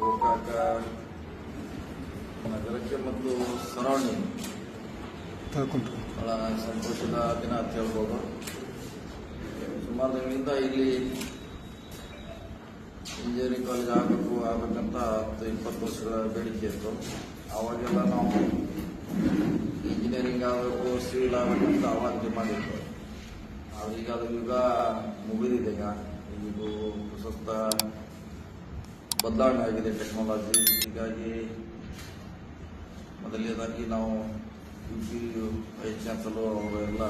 ಗೋಕಾಕ ನಗರಕ್ಕೆ ಮತ್ತು ಸರೌಂಡಿಂಗ್ ಬಹಳ ಸಂತೋಷದ ದಿನ ಅಂತ ಹೇಳ್ಬೋದು. ಸುಮಾರು ದಿನಗಳಿಂದ ಇಲ್ಲಿ ಇಂಜಿನಿಯರಿಂಗ್ ಕಾಲೇಜ್ ಆಗಬೇಕು, ಆಗಬೇಕಂತ ಹತ್ತು ಇಪ್ಪತ್ತು ವರ್ಷಗಳ ಬೇಡಿಕೆ ಇತ್ತು. ಅವಾಗೆಲ್ಲ ನಾವು ಇಂಜಿನಿಯರಿಂಗ್ ಆಗಬೇಕು ಸಿವಿಲ್ ಆಗಬೇಕಂತ ಆವಾಗ ಡಿಮಾಂಡ್ ಇತ್ತು ಆದ್ರೆ ಈಗ ಅದು ಯುಗ ಮುಗಿದಿದೆ ಈಗ. ಇದು ಪ್ರಸ್ತುತ ಬದಲಾವಣೆ ಆಗಿದೆ ಟೆಕ್ನಾಲಜಿ ಹೀಗಾಗಿ ಮೊದಲನೇದಾಗಿ ನಾವು ಯು ಪಿ ವೈಸ್ ಚಾನ್ಸಲರ್ ಅವರೆಲ್ಲ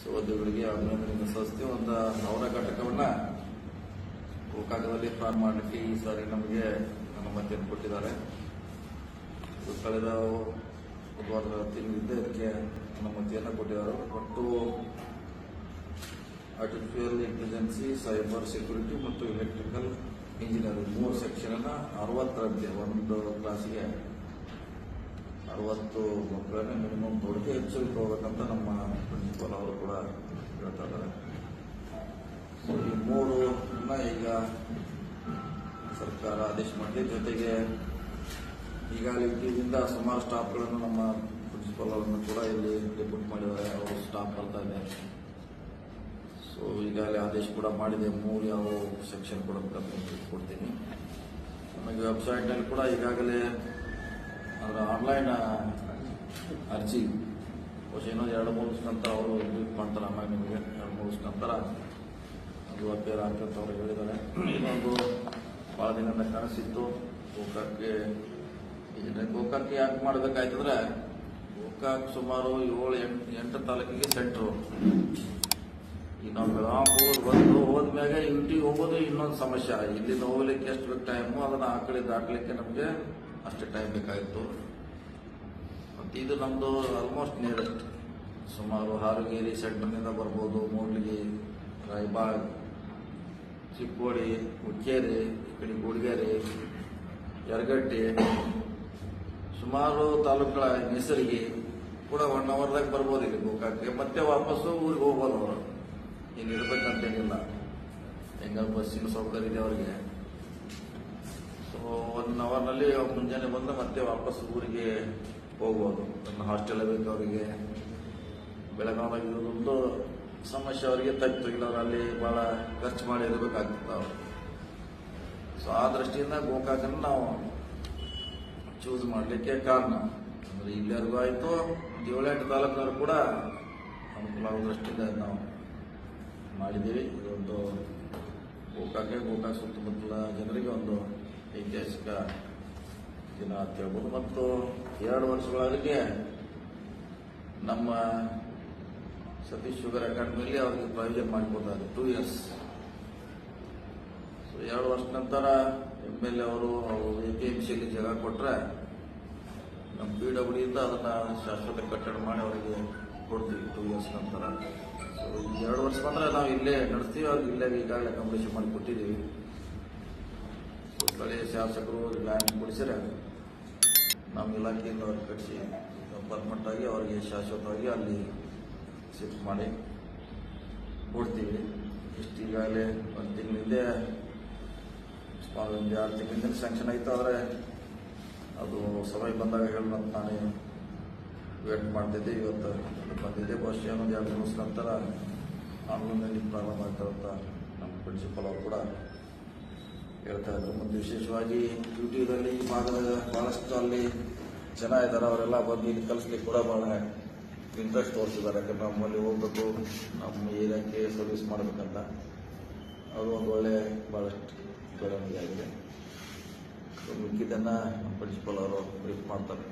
ಸಹೋದ್ಯೋಗಿಗಳಿಗೆ ಅಭಿನಂದನೆ ಸಲ್ಲಿಸ್ತೀವಿ ಒಂದು ಅವರ ಘಟಕವನ್ನು ಗೋಕಾಕದಲ್ಲಿ ಪ್ರಾರಂಭ ಮಾಡಲಿಕ್ಕೆ ಈ ಸಾರಿ ನಮಗೆ ಅನುಮತಿಯನ್ನು ಕೊಟ್ಟಿದ್ದಾರೆ. ಕಳೆದ ಬುಧವಾರ ತಿಂಗಳಿಂದ ಇದಕ್ಕೆ ಅನುಮತಿಯನ್ನು ಕೊಟ್ಟಿದ್ದಾರೆ. ಒಟ್ಟು ಆರ್ಟಿಫಿಷಿಯಲ್ ಇಂಟೆಲಿಜೆನ್ಸಿ ಸೈಬರ್ ಸೆಕ್ಯೂರಿಟಿ ಮತ್ತು ಎಲೆಕ್ಟ್ರಿಕಲ್ ಇಂಜಿನಿಯರಿಂಗ್ ಮೂರು ಸೆಕ್ಷನ್ ಅನ್ನ ಅರವತ್ತರಂತೆ ಒಂದು ಕ್ಲಾಸಿಗೆ ಅರವತ್ತು ಮಕ್ಕಳನ್ನ ಮಿನಿಮಮ್ ದೊಡ್ಡ ಹೆಚ್ಚು ಹೋಗ್ಬೇಕಂತ ನಮ್ಮ ಪ್ರಿನ್ಸಿಪಾಲ್ ಅವರು ಕೂಡ ಹೇಳ್ತಾ ಇದ್ದಾರೆ. ಸೊ ಈ ಮೂರು ಈಗ ಸರ್ಕಾರ ಆದೇಶ ಮಾಡಿದೆ ಜೊತೆಗೆ ಈಗಾಗಲೇ ಇದರಿಂದ ಸುಮಾರು ಸ್ಟಾಫ್ಗಳನ್ನು ನಮ್ಮ ಪ್ರಿನ್ಸಿಪಾಲ್ ಅವರನ್ನು ಕೂಡ ಇಲ್ಲಿ ರಿಪೋರ್ಟ್ ಮಾಡಿದ್ದಾರೆ. ಅವರು ಸ್ಟಾಫ್ ಬರ್ತಾ ಇದೆ ಈಗಾಗಲೇ ಆದೇಶ ಕೂಡ ಮಾಡಿದೆ. ಮೂರು ಯಾವ ಸೆಕ್ಷನ್ ಕೂಡ ಕೊಡ್ತೀನಿ. ನಮಗೆ ವೆಬ್ಸೈಟ್ನಲ್ಲಿ ಕೂಡ ಈಗಾಗಲೇ ಅದರ ಆನ್ಲೈನ್ ಅರ್ಜಿ ಇನ್ನೊಂದು ಎರಡು ಮೂರು ನಂತರ ಅವರು ಟ್ವೀಟ್ ಮಾಡ್ತಾರೆ ಆಮೇಲೆ ನಿಮಗೆ ಎರಡು ಮೂರು ದಿವಸ ನಂತರ ಅದು ಅಪೇರ್ ಆಗ್ತಂತ ಅವರು ಹೇಳಿದ್ದಾರೆ. ಇನ್ನೊಂದು ಭಾಳ ದಿನದ ಕನಸಿತ್ತು ಗೋಕಾಕ್ಗೆ ಇದನ್ನ ಗೋಕಾಕ್ ಯಾಕೆ ಮಾಡಬೇಕಾಯ್ತಂದ್ರೆ ಗೋಕಾಕ್ ಸುಮಾರು ಏಳು ಎಂಟು ಎಂಟು ತಾಲೂಕಿಗೆ ಸೆಂಟ್ರು ಈಗ ನಾವು ಬಂದು ಹೋದ್ಮ್ಯಾಗ ಇಂಟಿ ಹೋಗೋದು ಇನ್ನೊಂದು ಸಮಸ್ಯೆ. ಇಲ್ಲಿಂದ ಹೋಗ್ಲಿಕ್ಕೆ ಎಷ್ಟು ಬೇಕು ಟೈಮು ಅದನ್ನ ಆ ಕಡೆ ದಾಟ್ಲಿಕ್ಕೆ ನಮಗೆ ಅಷ್ಟು ಟೈಮ್ ಬೇಕಾಗಿತ್ತು ಮತ್ತು ಇದು ನಮ್ಮದು ಆಲ್ಮೋಸ್ಟ್ ನಿಯರೆಸ್ಟ್ ಸುಮಾರು ಹಾರುಗೇರಿ ಸೆಂಟರ್ನಿಂದ ಬರ್ಬೋದು, ಮೂಡ್ಲಿಗಿ, ರಾಯಬಾಗ್, ಚಿಕ್ಕೋಡಿ, ಹುಕ್ಕೇರಿ, ಈ ಕಡೆ ಗುಡ್ಗೇರಿ, ಯರಗಟ್ಟಿ, ಸುಮಾರು ತಾಲೂಕುಗಳ ಹೆಸರಿಗೆ ಕೂಡ ಒನ್ ಅವರ್ದಾಗ ಬರ್ಬೋದು ಇಲ್ಲಿ ಗೋಕಾಕ್ಗೆ. ಮತ್ತೆ ವಾಪಸ್ಸು ಊರಿಗೆ ಹೋಗ್ಬೋದು ಅವರು. ಇಲ್ಲಿ ಇರ್ಬೇಕಂತೇನಿಲ್ಲ ಹೆಂಗ ಬಸ್ಸಿನ ಸೌಕರ್ಯ ಇದೆ ಅವರಿಗೆ. ಸೊ ಒನ್ ಅವರ್ನಲ್ಲಿ ಮುಂಜಾನೆ ಬಂದು ಮತ್ತೆ ವಾಪಸ್ ಊರಿಗೆ ಹೋಗ್ಬೋದು. ನನ್ನ ಹಾಸ್ಟೆಲ್ ಬೇಕು ಅವರಿಗೆ. ಬೆಳಗಾವಿರೋದೊಂದು ಸಮಸ್ಯೆ ಅವರಿಗೆ ತಪ್ಪಿತು ಇಲ್ಲ ಅವ್ರು ಅಲ್ಲಿ ಭಾಳ ಖರ್ಚು ಮಾಡಿ ಇರಬೇಕಾಗ್ತದೆ ಅವರು. ಸೊ ಆ ದೃಷ್ಟಿಯಿಂದ ಗೋಕಾಕನ್ನು ನಾವು ಚೂಸ್ ಮಾಡಲಿಕ್ಕೆ ಕಾರಣ. ಅಂದರೆ ಇಲ್ಲಿವರೆಗೂ ಆಯಿತು. ಏಳೆಂಟು ತಾಲೂಕಿನವರು ಕೂಡ ಅನುಕೂಲ ದೃಷ್ಟಿಯಿಂದ ನಾವು ಮಾಡಿದ್ದೀವಿ. ಇದೊಂದು ಗೋಕಾಕೆ ಗೋಕಾಕ್ ಸುತ್ತಮುತ್ತಲ ಜನರಿಗೆ ಒಂದು ಐತಿಹಾಸಿಕ ದಿನ ಅಂತ ಹೇಳ್ಬೋದು. ಮತ್ತು ಎರಡು ವರ್ಷಗಳವರೆಗೆ ನಮ್ಮ ಸತೀಶ್ ಶುಗರ್ ಅಕಾಡೆಮಿಯಲ್ಲಿ ಅವರಿಗೆ ಪ್ರಾಯೋಜನ ಮಾಡಿಕೊಡ್ತಾರೆ ಟೂ ಇಯರ್ಸ್ ಸೊ ಎರಡು ವರ್ಷ ನಂತರ ಎಂ ಎಲ್ ಎ ಅವರು ಎ ಪಿ ಎಂ ಸಿಯಲ್ಲಿ ಜಾಗ ಕೊಟ್ಟರೆ ನಮ್ಮ ಪಿ ಡಬ್ಲ್ಯೂಯಿಂದ ಅದನ್ನು ಶಾಶ್ವತ ಕಟ್ಟಡ ಮಾಡಿ ಅವರಿಗೆ ಕೊಡ್ತೀವಿ ಟೂ ಇಯರ್ಸ್ ನಂತರ. ಎರಡು ವರ್ಷ ಬಂದರೆ ನಾವು ಇಲ್ಲೇ ನಡೆಸ್ತೀವಿ ಇಲ್ಲೇ ಈಗಾಗಲೇ ಅಕಾಮಿಡೇಷನ್ ಮಾಡಿ ಕೊಟ್ಟಿದ್ದೀವಿ. ಸ್ಥಳೀಯ ಶಾಸಕರು ಲ್ಯಾಂಡ್ ಕೊಡಿಸಿದ್ರೆ ನಮ್ಮ ಇಲಾಖೆಯಿಂದ ಅವ್ರಿಗೆ ಕಟ್ಟಿಸಿ ಪರ್ಮನೆಂಟ್ ಆಗಿ ಅವರಿಗೆ ಶಾಶ್ವತವಾಗಿ ಅಲ್ಲಿ ಶಿಫ್ಟ್ ಮಾಡಿ ಕೊಡ್ತೀವಿ. ಇಷ್ಟು ಈಗಾಗಲೇ ಒಂದು ತಿಂಗಳಿಂದೆ ಒಂದು ಎರಡು ತಿಂಗಳಿಂದ ಸ್ಯಾಂಕ್ಷನ್ ಆಯಿತು, ಆದರೆ ಅದು ಸಮಯ ಬಂದಾಗ ಹೇಳೋಣ ನಾನೇ ವೇಟ್ ಮಾಡ್ತಿದ್ದೆ, ಇವತ್ತು ಬಂದಿದ್ದೆ. ಬಹುಶಃ ಒಂದು ಎರಡು ದಿವಸ ನಂತರ ಆನ್ಲೈನಲ್ಲಿ ಪ್ರಾರಂಭ ಆಗ್ತಾರಂತ ನಮ್ಮ ಪ್ರಿನ್ಸಿಪಲ್ ಅವರು ಕೂಡ ಹೇಳ್ತಾ ಇದ್ದರು ವಿಶೇಷವಾಗಿ ಡ್ಯೂಟಿದಲ್ಲಿ ಅಲ್ಲಿ ಭಾಗದ ಭಾಳಷ್ಟು ಅಲ್ಲಿ ಜನ ಇದ್ದಾರೆ, ಅವರೆಲ್ಲ ಬಂದು ಇಲ್ಲಿ ಕಲಿಸ್ಲಿಕ್ಕೆ ಕೂಡ ಭಾಳ ಇಂಟ್ರೆಸ್ಟ್ ತೋರಿಸಿದ್ದಾರೆ. ಯಾಕಂದ್ರೆ ನಮ್ಮಲ್ಲಿ ಹೋಗ್ಬೇಕು, ನಮ್ಮ ಏರಿಯಾಕ್ಕೆ ಸರ್ವಿಸ್ ಮಾಡಬೇಕಂತ. ಅದು ಒಂದು ಒಳ್ಳೆ ಭಾಳಷ್ಟು ಬೆಳವಣಿಗೆ ಆಗಿದೆ. ಸೊ ಮಿಕ್ಕಿದ್ದನ್ನು ಪ್ರಿನ್ಸಿಪಲ್ ಅವರು ಬ್ರೀಫ್ ಮಾಡ್ತಾರೆ.